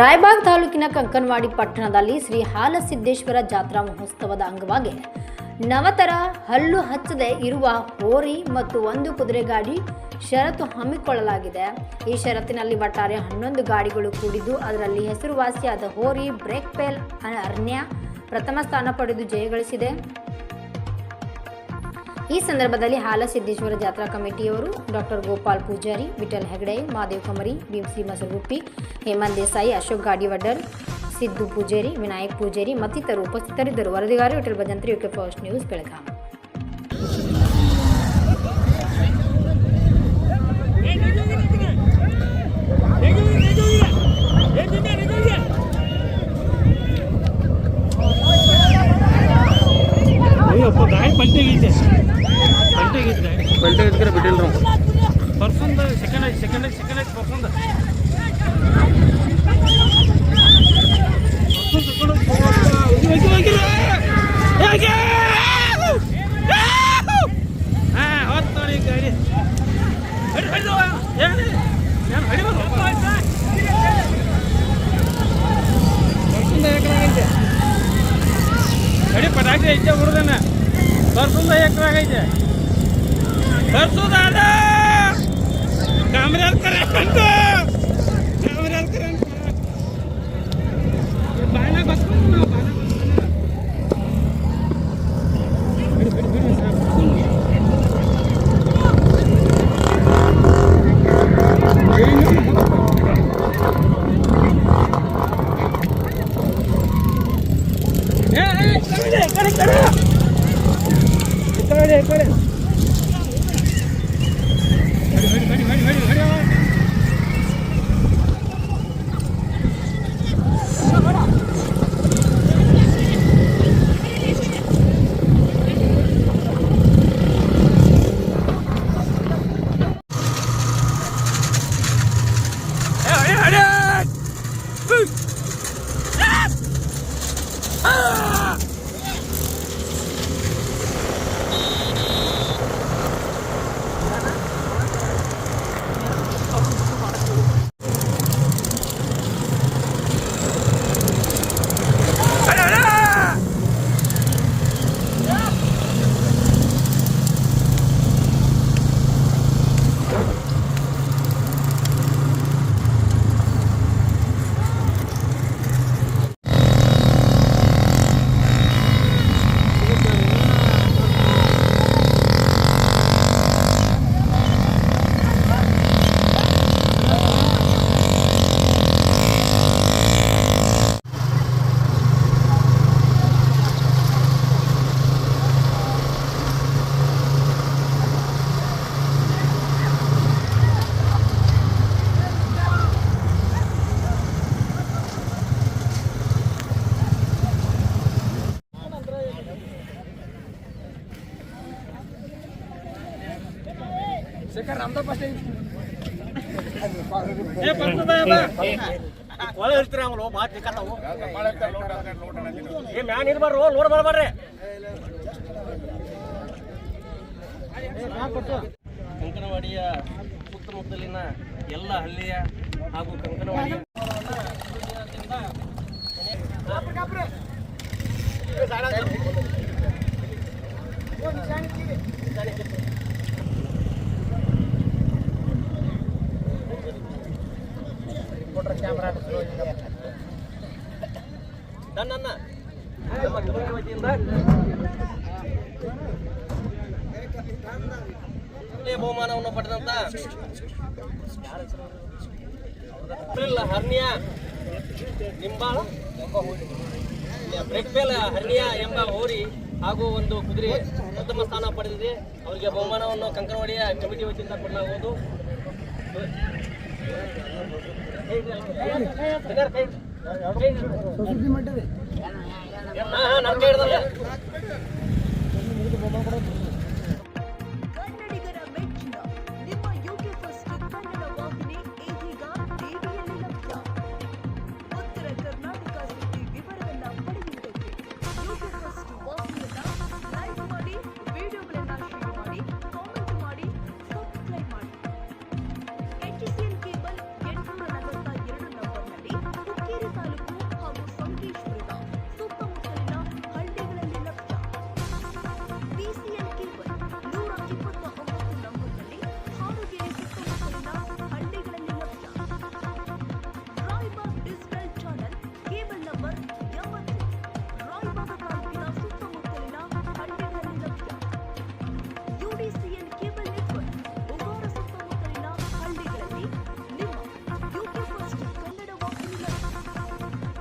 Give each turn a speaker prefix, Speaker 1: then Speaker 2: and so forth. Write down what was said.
Speaker 1: ರಾಯಬಾಗ್ ತಾಲೂಕಿನ ಕಂಕನವಾಡಿ ಪಟ್ಟಣದಲ್ಲಿ ಶ್ರೀ ಹಾಲಸಿದ್ದೇಶ್ವರ ಜಾತ್ರಾ ಮಹೋತ್ಸವದ ಅಂಗವಾಗಿ ನವತರ ಹಲ್ಲು ಹಚ್ಚದೆ ಇರುವ ಹೋರಿ ಮತ್ತು ಒಂದು ಕುದುರೆ ಗಾಡಿ ಷರತ್ತು ಹಮ್ಮಿಕೊಳ್ಳಲಾಗಿದೆ. ಈ ಷರತ್ತಿನಲ್ಲಿ ಒಟ್ಟಾರೆ ಹನ್ನೊಂದು ಗಾಡಿಗಳು ಕೂಡಿದ್ದು, ಅದರಲ್ಲಿ ಹೆಸರುವಾಸಿಯಾದ ಹೋರಿ, ಬ್ರೇಕ್ ಪೇಲ್ ಅರಣ್ಯ ಪ್ರಥಮ ಸ್ಥಾನ ಪಡೆದು ಜಯಗಳಿಸಿದೆ ಈ ಸಂದರ್ಭದಲ್ಲಿ ಹಾಲಸಿದ್ದೇಶ್ವರ ಜಾತ್ರಾ ಕಮಿಟಿಯವರು ಡಾಕ್ಟರ್ ಗೋಪಾಲ್ ಪೂಜಾರಿ, ವಿಠಲ್ ಹೆಗಡೆ ಮಹಾದೇವ್ ಕಮರಿ ಬಿಎಂಸಿ ಮಸರುಗುಪ್ಪಿ ಹೇಮಂತ್ ದೇಸಾಯಿ, ಅಶೋಕ್ ಗಾಡಿವಡ್ಡರ್ ಸಿದ್ದು ಪೂಜಾರಿ, ವಿನಾಯಕ್ ಪೂಜಾರಿ ಮತ್ತಿತರರು ಉಪಸ್ಥಿತರಿದ್ದರು. ವರದಿಗಾರ Vithal Bhajantri, UK first news Belagavi
Speaker 2: ಪಲ್ಟಿ ಇದ್ಕರೆ ಬಿಟ್ಟಿಲ್ಲ ನಾವು
Speaker 3: ಪರ್ಸೊಂದ ಸೆಕೆಂಡ್ ಐತಿ ಸೆಕೆಂಡ್ ಐತಿ ಸೆಕೆಂಡ್ ಐತಿ ಪರ್ಸೊಂದ ಪಟಾಕಿ ಐತೆ ಹುಡುಗನ ಬರ್ಸುದ ಎಕರಾಗೈತೆ ધરશું દાદા. કામરેજ કરે 快点快点快点快点 ಒಳ ಇರ್ತೀರ ಅವನು ಮಾತು ನಿಕ್ಕತ್ತಾವು ಏ ಮ್ಯಾನ್ ಇರ್ಬಾರ್ರು ಲೋಡ್ ಬರ್ಬಾರ್ರಿ ಕಂಕನವಾಡಿಯ ಸುತ್ತಮುತ್ತಲಿನ ಎಲ್ಲ ಹಳ್ಳಿಯ ಹಾಗೂ ಕಂಕನವಾಡಿಯ ನನ್ನ ನಮ್ಮ ಕ್ಯಾಮ್ರಾ ಒಳ್ಳೆಯ ಬಹುಮಾನವನ್ನು ಪಡೆದಂತ ಹರ್ನಿಯಾ ನಿಂಬಾಳ ಬ್ರೇಕ್ಪೇಲ್ ಹರ್ನಿಯ ಎಂಬ ಹೋರಿ ಹಾಗೂ ಒಂದು ಕುದುರೆ ಪ್ರಥಮ ಸ್ಥಾನ ಪಡೆದಿದೆ. ಅವರಿಗೆ ಬಹುಮಾನವನ್ನು ಕಂಕನವಾಡಿಯ ಕಮಿಟಿ ವತಿಯಿಂದ ಕೊಡಲಾಗುವುದು. ಹಾ